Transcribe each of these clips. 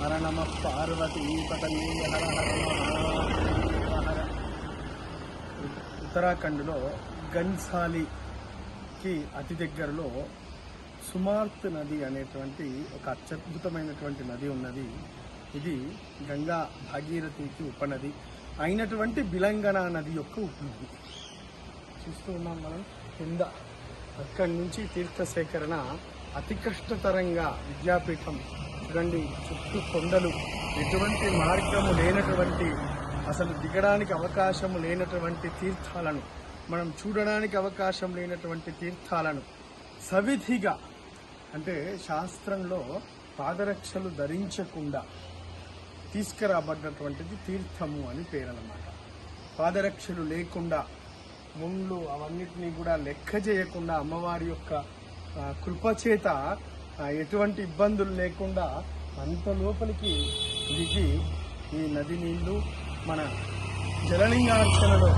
హర నమ పార్వతీ పతయే హర హర ఉత్తరాఖండ్లో గన్సాలికి అతి దగ్గరలో సుమార్త్ నది అనేటువంటి ఒక అత్యద్భుతమైనటువంటి నది ఉన్నది. ఇది గంగా భాగీరథికి ఉపనది. అయినటువంటి బిలంగన నది యొక్క ఉపనది. చూస్తూ ఉన్నాం మనం. కింద అక్కడి నుంచి తీర్థ సేకరణ అతి కష్టతరంగా విద్యాపీఠం చూడండి చుట్టూ కొండలు. ఎటువంటి మార్గము లేనటువంటి అసలు దిగడానికి అవకాశం లేనటువంటి తీర్థాలను మనం చూడడానికి అవకాశం లేనటువంటి తీర్థాలను సవిధిగా అంటే శాస్త్రంలో పాదరక్షలు ధరించకుండా తీసుకురాబడ్డటువంటిది తీర్థము అని పేరన్నమాట. పాదరక్షలు లేకుండా ముండ్లు అవన్నిటినీ కూడా లెక్క చేయకుండా అమ్మవారి యొక్క కృపచేత ఎటువంటి ఇబ్బందులు లేకుండా అంత లోపలికి దిగి ఈ నది నీళ్ళు మన జలలింగార్చనలో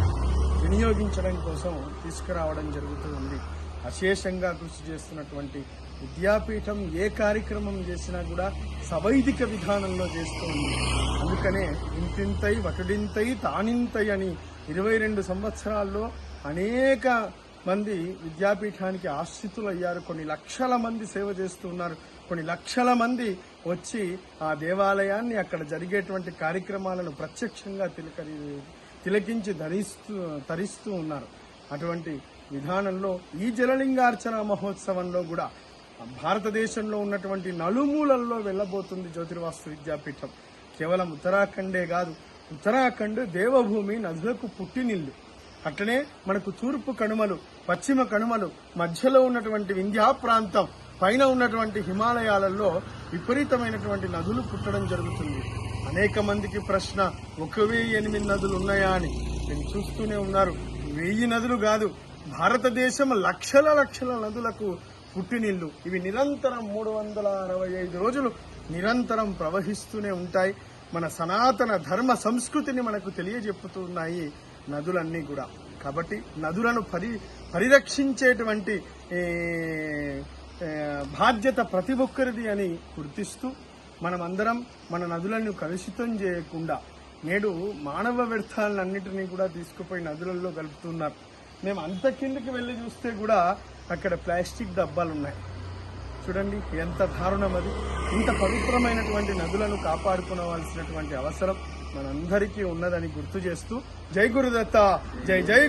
వినియోగించడం కోసం తీసుకురావడం జరుగుతూ ఉంది అశేషంగా కృషి చేస్తున్నటువంటి విద్యాపీఠం ఏ కార్యక్రమం చేసినా కూడా సవైదిక విధానంలో చేస్తుంది. అందుకనే ఇంతింతై వటుడింతై తానింతై అని ఇరవై రెండు సంవత్సరాల్లో అనేక మంది విద్యాపీఠానికి ఆశ్రితులు అయ్యారు కొన్ని లక్షల మంది సేవ చేస్తూ ఉన్నారు కొన్ని లక్షల మంది వచ్చి ఆ దేవాలయాన్ని అక్కడ జరిగేటువంటి కార్యక్రమాలను ప్రత్యక్షంగా తిలకరి తిలకించి ధరిస్తూ తరిస్తూ ఉన్నారు. అటువంటి విధానంలో ఈ జలలింగార్చన మహోత్సవంలో కూడా భారతదేశంలో ఉన్నటువంటి నలుమూలల్లో వెళ్ళబోతుంది జ్యోతిర్వాస్తు విద్యాపీఠం. కేవలం ఉత్తరాఖండే కాదు ఉత్తరాఖండ్ దేవభూమి నదులకు పుట్టినిల్లు. అట్లనే మనకు తూర్పు కనుమలు పశ్చిమ కనుమలు మధ్యలో ఉన్నటువంటి వింధ్యా ప్రాంతం పైన ఉన్నటువంటి హిమాలయాలలో విపరీతమైనటువంటి నదులు పుట్టడం జరుగుతుంది. అనేక మందికి ప్రశ్న ఒక వెయ్యి ఎనిమిది నదులు ఉన్నాయా అని. నేను చూస్తూనే ఉన్నారు. వెయ్యి నదులు కాదు భారతదేశం లక్షల లక్షల నదులకు పుట్టినిల్లు. ఇవి నిరంతరం మూడు వందల అరవై ఐదు రోజులు నిరంతరం ప్రవహిస్తూనే ఉంటాయి. మన సనాతన ధర్మ సంస్కృతిని మనకు తెలియజెప్పుతున్నాయి. నదులన్నీ కూడా. కాబట్టి నదులను పరి పరిరక్షించేటువంటి బాధ్యత ప్రతి ఒక్కరిది అని గుర్తిస్తూ మనమందరం మన నదులను కలుషితం చేయకుండా నేడు మానవ వ్యర్థాలన్నింటినీ కూడా తీసుకుపోయి నదులలో కలుపుతున్నారు మేము అంత కిందకి వెళ్ళి చూస్తే కూడా అక్కడ ప్లాస్టిక్ డబ్బాలు ఉన్నాయి చూడండి ఎంత దారుణం అది. ఇంత పవిత్రమైనటువంటి నదులను కాపాడుకోవాల్సినటువంటి అవసరం మనందరికీ ఉన్నదని గుర్తు చేస్తూ జై గురుదత్త జై జై